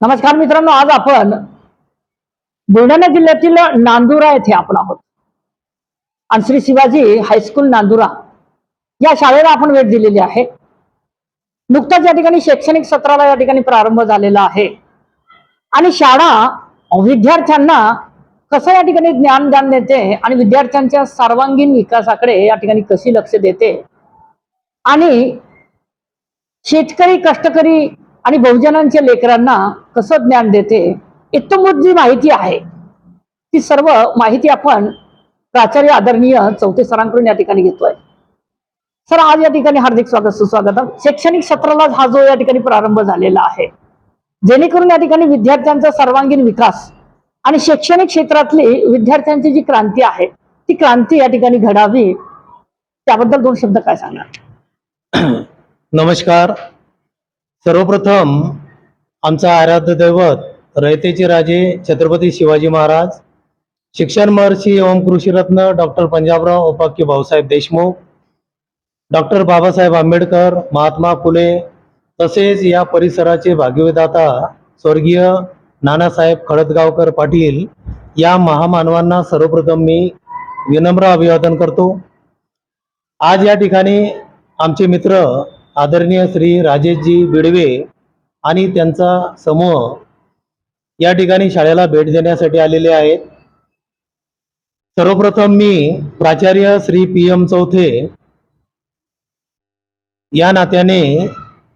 नमस्कार मित्रांनो आज आपण बुलढाणा जिल्ह्यातील नांदुरा येथे आपण आहोत. आणि श्री शिवाजी हायस्कूल नांदुरा या शाळेला आपण भेट दिलेली आहे. नुकताच या ठिकाणी शैक्षणिक सत्राला या ठिकाणी प्रारंभ झालेला आहे. आणि शाळा विद्यार्थ्यांना कसं या ठिकाणी ज्ञानदान देते आणि विद्यार्थ्यांच्या सर्वांगीण विकासाकडे या ठिकाणी कशी लक्ष देते? आणि शेतकरी कष्टकरी आणि बहुजनांच्या लेकरांना कसं ज्ञान देते इतमूत जी माहिती आहे. ती सर्व माहिती आपण प्राचार्य आदरणीय चौथे सरांकडून या ठिकाणी घेतोय. सर आज या ठिकाणी हार्दिक स्वागत सुस्वागत शैक्षणिक क्षेत्राला हा जो या ठिकाणी प्रारंभ झालेला आहे जेणेकरून या ठिकाणी विद्यार्थ्यांचा सर्वांगीण विकास आणि शैक्षणिक क्षेत्रातली विद्यार्थ्यांची जी क्रांती आहे ती क्रांती या ठिकाणी घडावी त्याबद्दल दोन शब्द काय सांगणार? नमस्कार. सर्वप्रथम आमचा आराध्य दैवत रयतेचे राजे छत्रपती शिवाजी महाराज शिक्षण महर्षी एवं कृषीरत्न डॉक्टर पंजाबराव उपाख्य भाऊसाहेब देशमुख डॉक्टर बाबासाहेब आंबेडकर महात्मा फुले तसेच या परिसराचे भाग्यविदाता स्वर्गीय नानासाहेब खळदगावकर पाटील या महामानवांना सर्वप्रथम मी विनम्र अभिवादन करतो. आज या ठिकाणी आमचे मित्र आदरणीय श्री राजेशजी बिडवे आणि त्यांचा समूह या ठिकाणी शाळेला भेट देण्यासाठी आलेले आहेत. सर्वप्रथम मी प्राचार्य श्री पी एम चौथे या नात्याने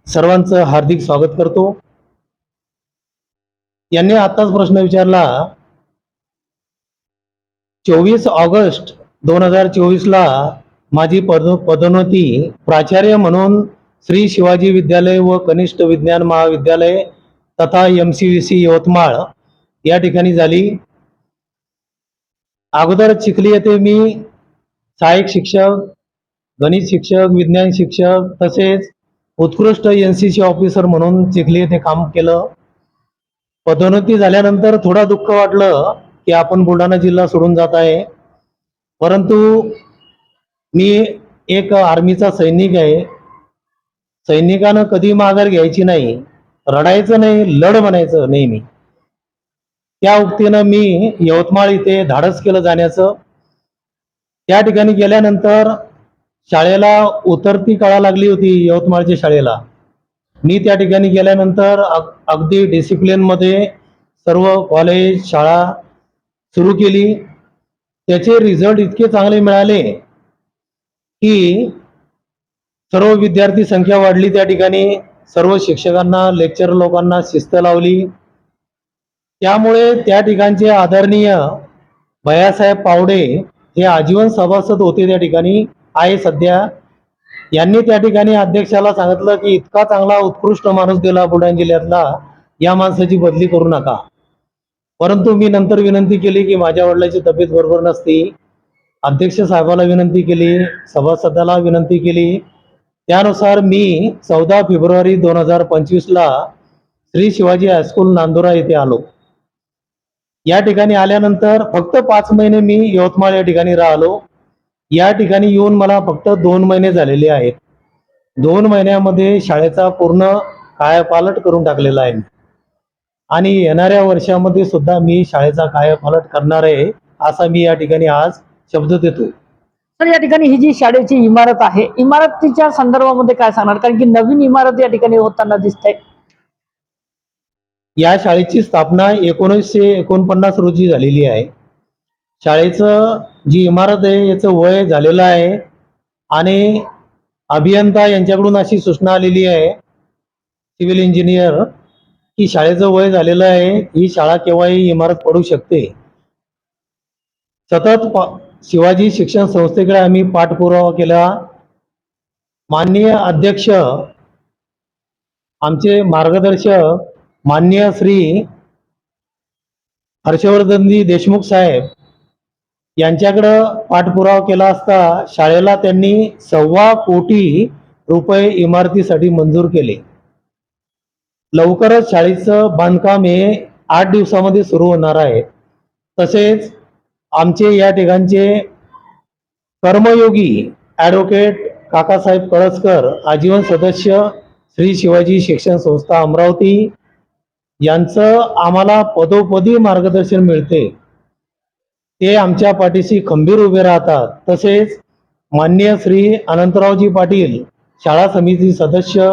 सर्वांचं हार्दिक स्वागत करतो. यांनी आत्ताच प्रश्न विचारला चोवीस ऑगस्ट दोन हजार चोवीसला माझी पद पदोन्नती प्राचार्य म्हणून श्री शिवाजी विद्यालय व कनिष्ठ विज्ञान महाविद्यालय तथा M C V C Yavatmal या ठिकाणी झाली. अगोदर चिखली येथे मी सहाय्यक शिक्षक गणित शिक्षक विज्ञान शिक्षक तसेच उत्कृष्ट एन सी सी ऑफिसर म्हणून चिखली येथे काम केलं. पदोन्नती झाल्यानंतर थोडा दुःख वाटलं की आपण बुलढाणा जिल्हा सोडून जात आहे. परंतु मी एक आर्मीचा सैनिक आहे. सैनिकानं कधी माघार घ्यायची नाही रडायचं नाही लढ म्हणायचं नेहमी. त्या उक्तीनं मी यवतमाळ इथे धाडस केलं जाण्याचं. त्या ठिकाणी गेल्यानंतर शाळेला उतरती कळा लागली होती यवतमाळच्या शाळेला. मी त्या ठिकाणी गेल्यानंतर अग अगदी डिसिप्लिनमध्ये सर्व कॉलेज शाळा सुरू केली. त्याचे रिझल्ट इतके चांगले मिळाले की सर्व विद्यार्थी संख्या वाढली त्या ठिकाणी. सर्व शिक्षकांना लेक्चर लोकांना शिस्त लावली. त्यामुळे त्या ठिकाणचे आदरणीय भयासाहेब पावडे हे आजीवन सभासद होते त्या ठिकाणी आहे सध्या. यांनी त्या ठिकाणी अध्यक्षाला सांगितलं की इतका चांगला उत्कृष्ट माणूस दिला बुलढाणा जिल्ह्यातला या माणसाची बदली करू नका. परंतु मी नंतर विनंती केली की माझ्या वडिलांची तब्येत बरोबर नसती. अध्यक्ष साहेबाला विनंती केली सभासदाला विनंती केली. त्यानुसार मी चौदा फेब्रुवारी दोन हजार पंचवीसला श्री शिवाजी हायस्कूल नांदुरा येथे आलो. या ठिकाणी आल्यानंतर फक्त पाच महिने मी यवतमाळ या ठिकाणी राहिलो. या ठिकाणी येऊन मला फक्त दोन महिने झालेले आहेत. दोन महिन्यामध्ये शाळेचा पूर्ण कायापालट करून टाकलेला आहे आणि येणाऱ्या वर्षामध्ये सुद्धा मी शाळेचा कायापालट करणार आहे असा मी या ठिकाणी आज शब्द देतो तर या ठिकाणी ही जी शाळेची इमारत आहे इमारतीच्या संदर्भामध्ये काय सांगणार? कारण की नवीन इमारत या ठिकाणी होताना दिसते या शाळेची स्थापना एकोणीसशे एकोणपन्नास रोजी झालेली आहे. शाळेचं जी इमारत आहे याचं वय झालेलं आहे आणि अभियंता यांच्याकडून अशी सूचना आलेली आहे सिव्हिल इंजिनियर की शाळेचं वय झालेलं आहे ही शाळा केव्हाही इमारत पडू शकते. सतत शिवाजी शिक्षण संस्थेकडे आम्ही पाठपुरावा केला. माननीय अध्यक्ष आमचे मार्गदर्शक मान्य श्री हर्षवर्धनजी देशमुख साहेब यांच्याकडं पाठपुरावा केला असता शाळेला त्यांनी सव्वा कोटी रुपये इमारतीसाठी मंजूर केले. लवकरच शाळेचं बांधकाम हे आठ दिवसामध्ये सुरू होणार आहे. तसेच आमचे या ठिकाणचे कर्मयोगी ॲडव्होकेट काकासाहेब कळसकर आजीवन सदस्य श्री शिवाजी शिक्षण संस्था अमरावती यांचं आम्हाला पदोपदी मार्गदर्शन मिळते. ते आमच्या पाठीशी खंबीर उभे राहतात. तसेच मान्य श्री अनंतरावजी पाटील शाळा समिती सदस्य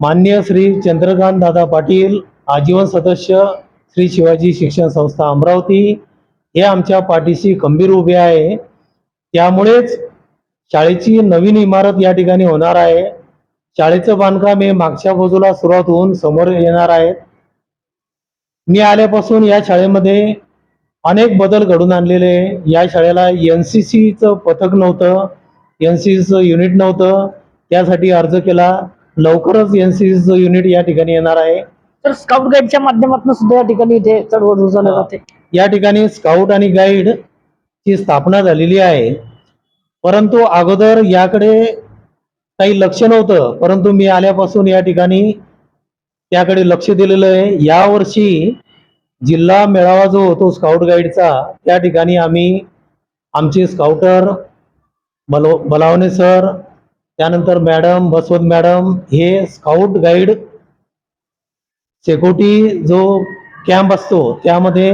मान्य श्री चंद्रकांत दादा पाटील आजीवन सदस्य श्री शिवाजी शिक्षण संस्था अमरावती हे आमच्या पाठीशी खंबीर उभे आहे. त्यामुळेच शाळेची नवीन इमारत या ठिकाणी होणार आहे. शाळेचं बांधकाम हे मागच्या बाजूला सुरुवात होऊन समोर येणार आहे. मी आल्यापासून या शाळेमध्ये अनेक बदल घडून आणलेले. या शाळेला एन सी सीचं पथक नव्हतं एन सी सीचं युनिट नव्हतं. त्यासाठी अर्ज केला. लवकरच एन सी सीचं युनिट या ठिकाणी येणार आहे. तर स्काउट गाईडच्या माध्यमातून सुद्धा या ठिकाणी इथे चळवळ जाते. या ठिकाणी स्काउट आणि गाईड ची स्थापना झालेली आहे. परंतु अगोदर याकडे काही लक्ष नव्हतं. परंतु मी आल्यापासून या ठिकाणी त्याकडे लक्ष दिलेलं आहे. यावर्षी जिल्हा मेळावा जो होतो स्काउट गाईडचा त्या ठिकाणी आम्ही आमचे स्काउटर बल बलावणे सर त्यानंतर मॅडम बसवत मॅडम हे स्काउट गाईड सेकोटी जो कॅम्प असतो त्यामध्ये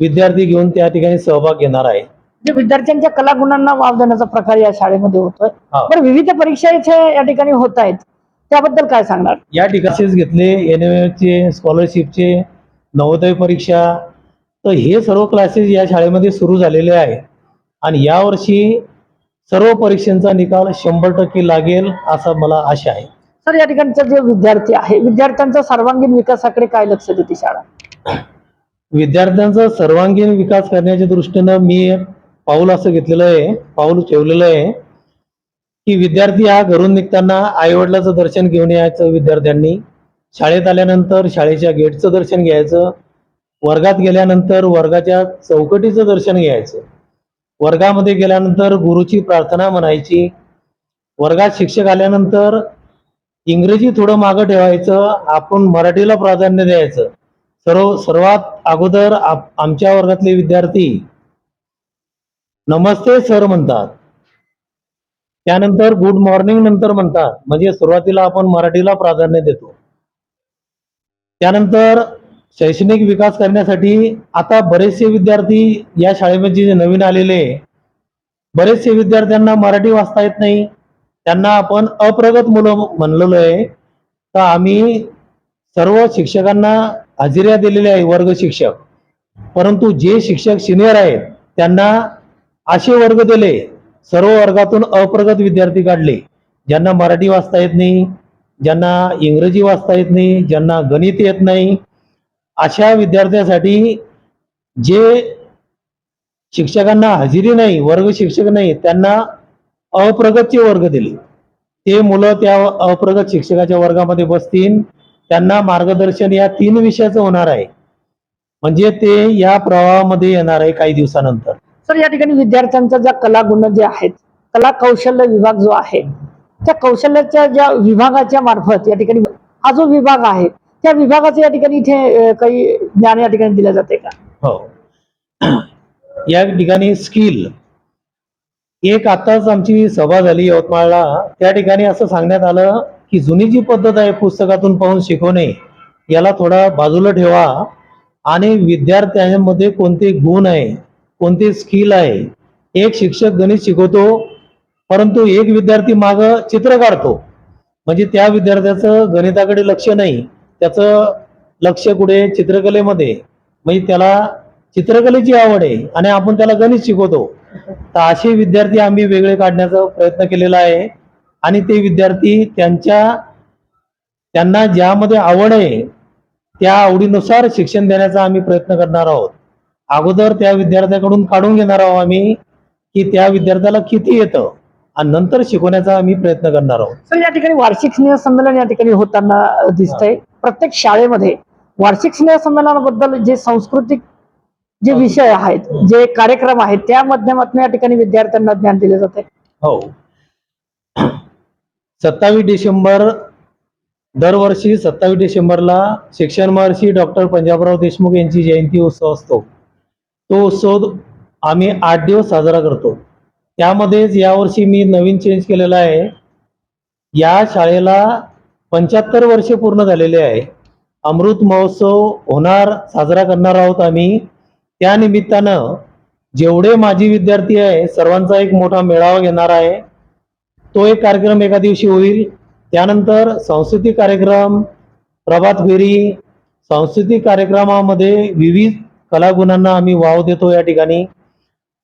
विद्यार्थी घेऊन त्या ठिकाणी सहभाग घेणार आहे. जे विद्यार्थ्यांच्या कलागुणांना वाव देण्याचा प्रकार या शाळेमध्ये होतोय. हा. विविध परीक्षा इथे या ठिकाणी होत आहेत. त्याबद्दल काय सांगणार? या ठिकाणीच घेतले एन एम चे स्कॉलरशिपचे नवोदय परीक्षा. तर हे सर्व क्लासेस या शाळेमध्ये सुरू झालेले आहे आणि यावर्षी सर्व परीक्षांचा निकाल शंभर टक्के लागेल असा मला आशा आहे. सर या ठिकाणचं जे विद्यार्थी आहे विद्यार्थ्यांच्या सर्वांगीण विकासाकडे काय लक्ष देते शाळा? विद्यार्थ्यांचा सर्वांगीण विकास करण्याच्या दृष्टीनं मी पाऊल असं घेतलेलं आहे पाऊल ठेवलेलं आहे की विद्यार्थी हा घरून निघताना आईवडिलाचं दर्शन घेऊन यायचं विद्यार्थ्यांनी. शाळेत आल्यानंतर शाळेच्या गेटचं दर्शन घ्यायचं. वर्गात गेल्यानंतर वर्गाच्या चौकटीचं दर्शन घ्यायचं. वर्गामध्ये गेल्यानंतर गुरुची प्रार्थना म्हणायची. वर्गात शिक्षक आल्यानंतर इंग्रजी थोडं मागं ठेवायचं. आपण मराठीला प्राधान्य द्यायचं. सर्व सर्वात अगोदर आमच्या वर्गातले विद्यार्थी नमस्ते सर म्हणतात. त्यानंतर गुड मॉर्निंग नंतर म्हणतात. म्हणजे सुरुवातीला आपण मराठीला प्राधान्य देतो. त्यानंतर शैक्षणिक विकास करण्यासाठी आता बरेचसे विद्यार्थी या शाळेमध्ये जे नवीन आलेले बरेचसे विद्यार्थ्यांना मराठी वाचता येत नाही. त्यांना आपण अप्रगत मुलं म्हणलेलो आहे. तर आम्ही सर्व शिक्षकांना हजेऱ्या दिलेल्या आहे वर्ग शिक्षक. परंतु जे शिक्षक सिनियर आहेत त्यांना असे वर्ग दिले सर्व वर्गातून अप्रगत विद्यार्थी काढले. ज्यांना मराठी वाचता येत नाही ज्यांना इंग्रजी वाचता येत नाही ज्यांना गणित येत नाही अशा विद्यार्थ्यासाठी जे शिक्षकांना हजेरी नाही वर्ग शिक्षक नाही त्यांना अप्रगतचे वर्ग दिले. ते मुलं त्या अप्रगत शिक्षकाच्या वर्गामध्ये बसतील त्यांना मार्गदर्शन या तीन विषयाचं होणार आहे. म्हणजे ते या प्रवाहामध्ये येणार आहे काही दिवसानंतर. सर या ठिकाणी विद्यार्थ्यांचा ज्या कलागुण जे आहेत कला कौशल्य विभाग जो आहे त्या कौशल्याच्या ज्या विभागाच्या मार्फत या ठिकाणी हा जो विभाग आहे त्या विभागाचं या ठिकाणी इथे काही ज्ञान या ठिकाणी दिलं जाते का? हो. या ठिकाणी स्किल. एक आताच आमची सभा झाली यवतमाळला. त्या ठिकाणी असं सांगण्यात आलं की जुनी जी पद्धत आहे पुस्तकातून पाहून शिकवणे याला थोडा बाजूला ठेवा. आणि विद्यार्थ्यांमध्ये कोणते गुण आहे कोणते स्किल आहे एक शिक्षक गणित शिकवतो परंतु एक विद्यार्थी माग चित्र काढतो. म्हणजे त्या विद्यार्थ्याचं गणिताकडे लक्ष नाही त्याचं लक्ष कुठे? चित्रकलेमध्ये. म्हणजे त्याला चित्रकलेची आवड आहे आणि आपण त्याला गणित शिकवतो. तर असे विद्यार्थी आम्ही वेगळे काढण्याचा प्रयत्न केलेला आहे. आणि ते विद्यार्थी त्यांच्या त्यांना ज्यामध्ये आवड आहे त्या आवडीनुसार शिक्षण देण्याचा आम्ही प्रयत्न करणार आहोत. अगोदर त्या विद्यार्थ्याकडून काढून घेणार आहोत आम्ही की त्या विद्यार्थ्याला किती येतं आणि नंतर शिकवण्याचा आम्ही प्रयत्न करणार आहोत. सर या ठिकाणी वार्षिक स्नेह संमेलन या ठिकाणी होताना दिसतंय. प्रत्येक शाळेमध्ये वार्षिक स्नेह संमेलनाबद्दल जे सांस्कृतिक जे विषय आहेत जे कार्यक्रम आहेत त्या माध्यमातून या ठिकाणी विद्यार्थ्यांना ज्ञान दिले जाते हो. सत्तावीस डिसेंबर दरवर्षी सत्तावीस डिसेंबरला शिक्षण महर्षी डॉक्टर पंजाबराव देशमुख यांची जयंती उत्सव असतो. तो उत्सव आम्ही आठ दिवस साजरा करतो. त्यामध्येच यावर्षी मी नवीन चेंज केलेला आहे. या शाळेला पंच्याहत्तर वर्षे पूर्ण झालेले आहे. अमृत महोत्सव होणार साजरा करणार आहोत आम्ही. त्या निमित्तानं जेवढे माजी विद्यार्थी आहे सर्वांचा एक मोठा मेळावा घेणार आहे. तो एक कार्यक्रम एका दिवशी होईल. त्यानंतर सांस्कृतिक कार्यक्रम प्रभात फेरी सांस्कृतिक कार्यक्रमामध्ये विविध कलागुणांना आम्ही वाव देतो या ठिकाणी.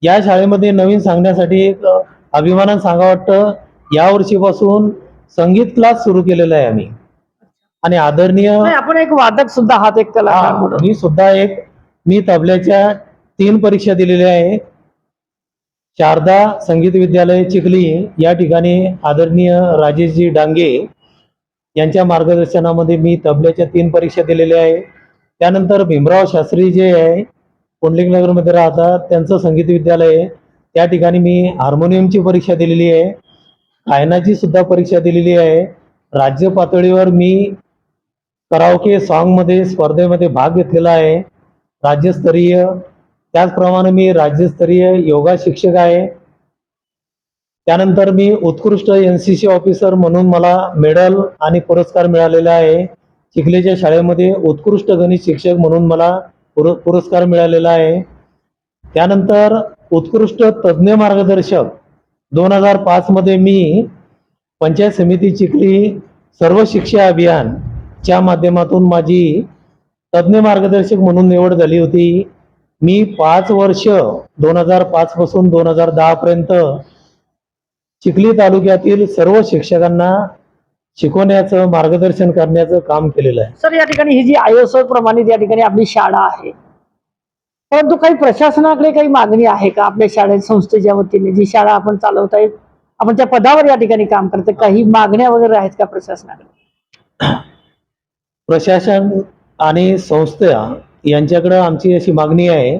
या शाळेमध्ये नवीन सांगण्यासाठी एक अभिमानानं सांगा वाटतं या वर्षीपासून संगीत क्लास सुरू केलेला आहे आम्ही. आणि आदरणीय आपण एक वादक सुद्धा आहात एक म्हणून. मी सुद्धा एक मी तबल्याच्या तीन परीक्षा दिलेल्या आहे शारदा संगीत विद्यालय चिखली या ठिकाणी आदरणीय राजेशजी डांगे यांच्या मार्गदर्शनामध्ये मी तबल्याच्या तीन परीक्षा दिलेल्या आहे. त्यानंतर भीमराव शास्त्री जे आहे पुंडलिकनगरमध्ये राहतात त्यांचं संगीत विद्यालय आहे. त्या ठिकाणी मी हार्मोनियमची परीक्षा दिलेली आहे. गायनाची सुद्धा परीक्षा दिलेली आहे. राज्य पातळीवर मी कराओके सॉन्गमध्ये स्पर्धेमध्ये भाग घेतलेला आहे. राज्यस्तरीय त्याचप्रमाणे मी राज्यस्तरीय योगा शिक्षक आहे. त्यानंतर मी उत्कृष्ट एन सी सी ऑफिसर म्हणून मला मेडल आणि पुरस्कार मिळालेला आहे. चिखलेच्या शाळेमध्ये उत्कृष्ट गणित शिक्षक म्हणून मला पुर पुरस्कार मिळालेला आहे. त्यानंतर उत्कृष्ट तज्ज्ञ मार्गदर्शक दोन हजार पाचमध्ये मी पंचायत समिती चिखली सर्व शिक्षा अभियानच्या माध्यमातून माझी तज्ज्ञ मार्गदर्शक म्हणून निवड झाली होती. मी पाच वर्ष दोन हजार पाच पासून दोन हजार दहा पर्यंत चिखली तालुक्यातील सर्व शिक्षकांना शिकवण्याचं मार्गदर्शन करण्याचं काम केलेलं आहे. सर या ठिकाणी ही जी आयएसओ प्रमाणित या ठिकाणी आपली शाळा आहे. परंतु काही प्रशासनाकडे काही मागणी आहे का? आपल्या शाळेत संस्थेच्या वतीने जी शाळा आपण चालवत आहे आपण त्या पदावर या ठिकाणी काम करते काही मागण्या वगैरे आहेत का प्रशासनाकडे? प्रशासन आणि संस्था यांच्याकडं आमची अशी मागणी आहे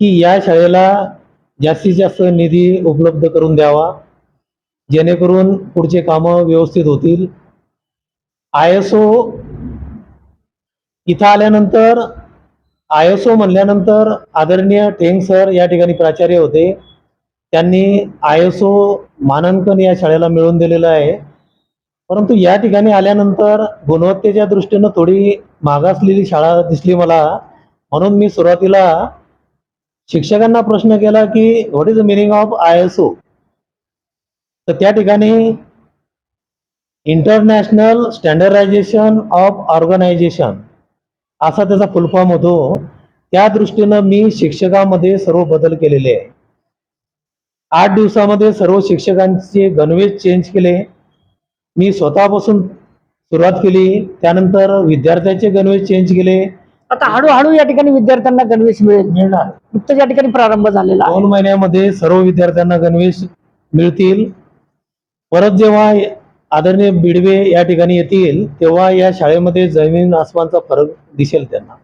की या शाळेला जास्तीत जास्त निधी उपलब्ध करून द्यावा जेणेकरून पुढचे कामं व्यवस्थित होतील. आय एस ओ इथं आल्यानंतर आय एस ओ म्हणल्यानंतर आदरणीय टेंग सर या ठिकाणी प्राचार्य होते. त्यांनी आय एस ओ मानांकन या शाळेला मिळवून दिलेलं आहे. परंतु या ठिकाणी आल्यानंतर गुणवत्तेच्या दृष्टीनं थोडी मागासलेली शाळा दिसली मला. म्हणून मी सुरुवातीला शिक्षकांना प्रश्न केला की what is the meaning of I S O तर त्या ठिकाणी इंटरनॅशनल स्टँडर्डायझेशन ऑफ ऑर्गनायझेशन असा त्याचा फुलफॉर्म होतो. त्या दृष्टीनं मी शिक्षकामध्ये सर्व बदल केलेले. आहे आठ दिवसामध्ये सर्व शिक्षकांचे गणवेश चेंज केले. मी स्वतःपासून सुरुवात केली त्यानंतर विद्यार्थ्याचे गणवेश चेंज केले. आता हळूहळू या ठिकाणी विद्यार्थ्यांना गणवेश मिळेल मिळणार. नुकतंच या ठिकाणी प्रारंभ झालेला आहे. दोन महिन्यामध्ये सर्व विद्यार्थ्यांना गणवेश मिळतील. परत जेव्हा आदरणीय बिडवे या ठिकाणी येतील तेव्हा या शाळेमध्ये जमीन आसमानचा फरक दिसेल त्यांना.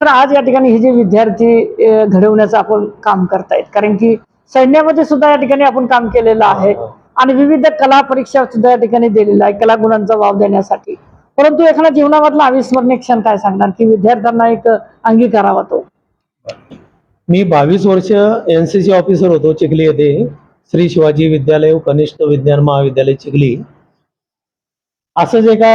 तर आज या ठिकाणी हे जे विद्यार्थी अ, घडवण्याचं आपण काम करतायत. कारण की सैन्यामध्ये सुद्धा या ठिकाणी आपण काम केलेलं आहे. आणि विविध कला परीक्षा सुद्धा या ठिकाणी दिलेल्या आहे कलागुणांचा वाव देण्यासाठी. परंतु एखाद्या जीवनामधला अविस्मरणीय क्षण काय सांगणार? की विद्यार्थ्यांना एक अंगीकारावा तो. मी बावीस वर्ष एन सी सी ऑफिसर होतो चिखली येथे. श्री शिवाजी विद्यालय कनिष्ठ विज्ञान महाविद्यालय चिखली. असंच एका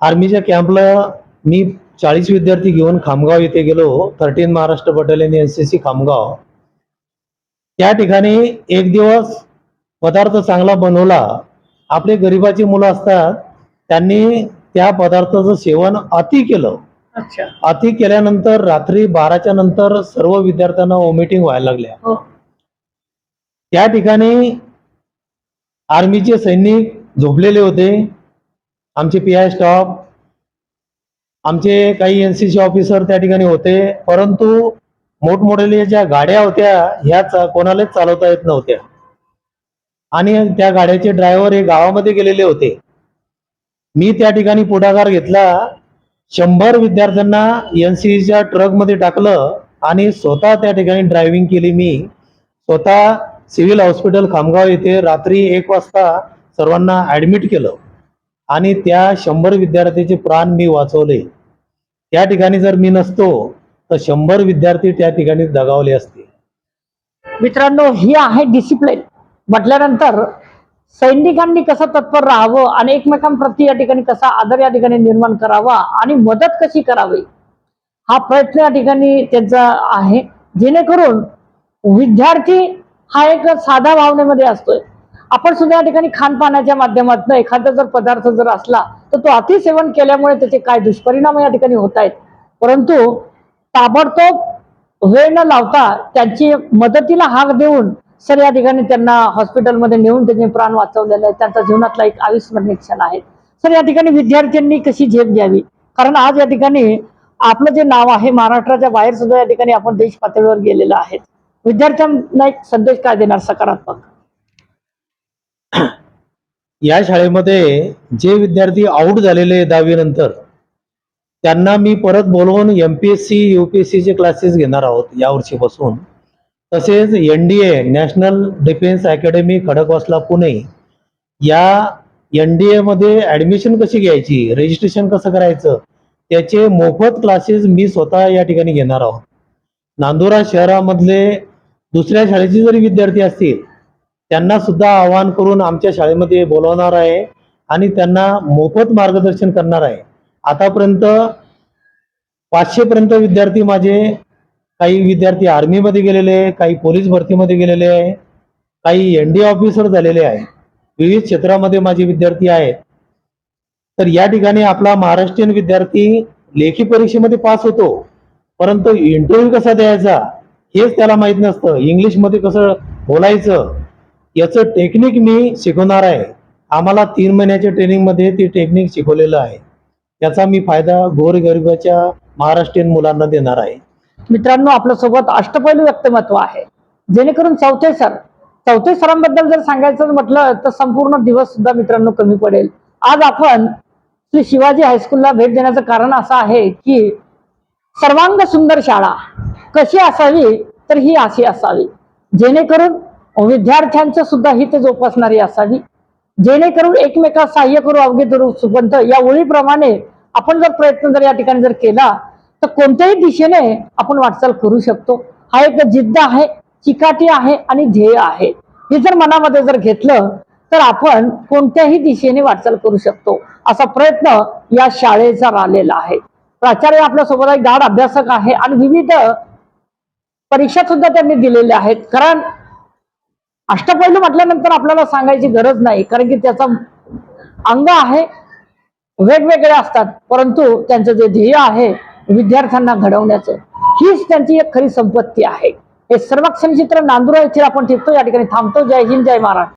आर्मीच्या कॅम्पला मी चाळीस विद्यार्थी घेऊन खामगाव येथे गेलो. Thirteen Maharashtra battalion N C C Khamgaon. त्या ठिकाणी एक दिवस पदार्थ चांगला बनवला आपले गरिबाची मुलं असतात त्यांनी त्या पदार्थाचं सेवन अति केलं. अच्छा. अति केल्यानंतर रात्री बाराच्या नंतर सर्व विद्यार्थ्यांना वॉमिटिंग व्हायला लागल्या. हो. त्या ठिकाणी आर्मीचे सैनिक झोपलेले होते. आमचे पी आय स्टॉफ आमचे काही एन सी सी ऑफिसर त्या ठिकाणी होते. परंतु मोठमोठ्या ज्या गाड्या होत्या ह्या कोणालाच चालवता येत नव्हत्या. आणि त्या गाड्याचे ड्रायव्हर हे गावामध्ये गेलेले होते. मी त्या ठिकाणी पुढाकार घेतला. शंभर विद्यार्थ्यांना एन सी सीच्या ट्रकमध्ये टाकलं आणि स्वतः त्या ठिकाणी ड्रायव्हिंग केली मी. स्वतः सिव्हिल हॉस्पिटल खामगाव येथे रात्री एक वाजता सर्वांना ऍडमिट केलं. आणि त्या शंभर विद्यार्थ्याचे प्राण मी वाचवले. त्या ठिकाणी जर मी नसतो तर शंभर विद्यार्थी त्या ठिकाणी दगावले असते. मित्रांनो ही आहे डिसिप्लिन म्हटल्यानंतर सैनिकांनी कसं तत्पर राहावं आणि एकमेकांप्रती या ठिकाणी कसा आदर या ठिकाणी निर्माण करावा आणि मदत कशी करावी हा प्रयत्न या ठिकाणी त्यांचा आहे. जेणेकरून विद्यार्थी हा एक साधा भावनेमध्ये असतोय. आपण सुद्धा या ठिकाणी खानपानाच्या माध्यमातून एखादा जर पदार्थ जर असला तर तो अतिसेवन केल्यामुळे त्याचे काय दुष्परिणाम या ठिकाणी होत आहेत परंतु ताबडतोब वेळ न लावता त्यांची मदतीला हाक देऊन सर या ठिकाणी त्यांना हॉस्पिटलमध्ये नेऊन त्यांनी प्राण वाचवलेले आहेत त्यांचा जीवनातला एक अविस्मरणीय क्षण आहे. सर या ठिकाणी विद्यार्थ्यांनी कशी झेप घ्यावी? कारण आज या ठिकाणी आपलं जे नाव आहे महाराष्ट्राच्या बाहेर सुद्धा या ठिकाणी आपण देश पातळीवर गेलेलो आहेत. विद्यार्थ्यांना एक संदेश काय देणार सकारात्मक? या शाळेमध्ये जे विद्यार्थी आऊट झालेले दहावी नंतर त्यांना मी परत बोलवून एमपीएससी युपीएससीचे क्लासेस घेणार आहोत यावर्षीपासून तसेच N D A national defence academy Khadakwasla Pune या एन डी एमध्ये ॲडमिशन कशी घ्यायची? रजिस्ट्रेशन कसं करायचं? त्याचे मोफत क्लासेस मी स्वतः या ठिकाणी घेणार आहोत. नांदुरा शहरामधले दुसऱ्या शाळेचे जरी विद्यार्थी असतील त्यांना सुद्धा आवाहन करून आमच्या शाळेमध्ये बोलवणार आहे आणि त्यांना मोफत मार्गदर्शन करणार आहे. आतापर्यंत पाचशेपर्यंत विद्यार्थी माझे काही विद्यार्थी आर्मीमध्ये गेलेले आहे काही पोलीस भरतीमध्ये गेलेले आहे काही एन डी ऑफिसर झालेले आहे. विविध क्षेत्रामध्ये माझे विद्यार्थी आहेत. तर या ठिकाणी आपला महाराष्ट्रीयन विद्यार्थी लेखी परीक्षेमध्ये पास होतो. परंतु इंटरव्ह्यू कसा द्यायचा हेच त्याला माहीत नसतं. इंग्लिशमध्ये कसं बोलायचं याचं टेक्निक मी शिकवणार आहे. आम्हाला तीन महिन्याच्या ट्रेनिंगमध्ये ते टेक्निक शिकवलेलं आहे. याचा मी फायदा गोरगरिबाच्या महाराष्ट्रीयन मुलांना देणार आहे. मित्रांनो आपल्यासोबत अष्टपैलू व्यक्तिमत्व आहे. जेणेकरून चौथे सर चौथे सरांबद्दल जर सांगायचं म्हटलं तर संपूर्ण दिवस सुद्धा मित्रांनो कमी पडेल. आज आपण श्री शिवाजी हायस्कूलला भेट देण्याचं कारण असं आहे की सर्वांग सुंदर शाळा कशी असावी तर ही अशी असावी. जेणेकरून विद्यार्थ्यांचं सुद्धा हित जोपासणारी असावी. जेणेकरून एकमेकास सहाय्य करू अवघे धरू सुपंत या ओळीप्रमाणे आपण जर प्रयत्न जर या ठिकाणी जर केला तर कोणत्याही दिशेने आपण वाटचाल करू शकतो. हा एक जिद्द आहे चिकाटी आहे आणि ध्येय आहे. हे जर मनामध्ये जर घेतलं तर आपण कोणत्याही दिशेने वाटचाल करू शकतो असा प्रयत्न या शाळेचा राहिलेला आहे. प्राचार्य आपल्यासोबत एक गाढ अभ्यासक आहे आणि विविध परीक्षा सुद्धा त्यांनी दिलेल्या आहेत. कारण अष्टपैलू म्हटल्यानंतर आपल्याला सांगायची गरज नाही कारण की त्याचा अंग आहे वेगवेगळे असतात. परंतु त्यांचं जे ध्येय आहे विद्यार्थ्यांना घडवण्याचं. हीच त्यांची एक खरी संपत्ती आहे. हे सर्वक्षण चित्र नांदुरा येथील आपण टिकतो या ठिकाणी थांबतो. जय हिंद जय महाराष्ट्र.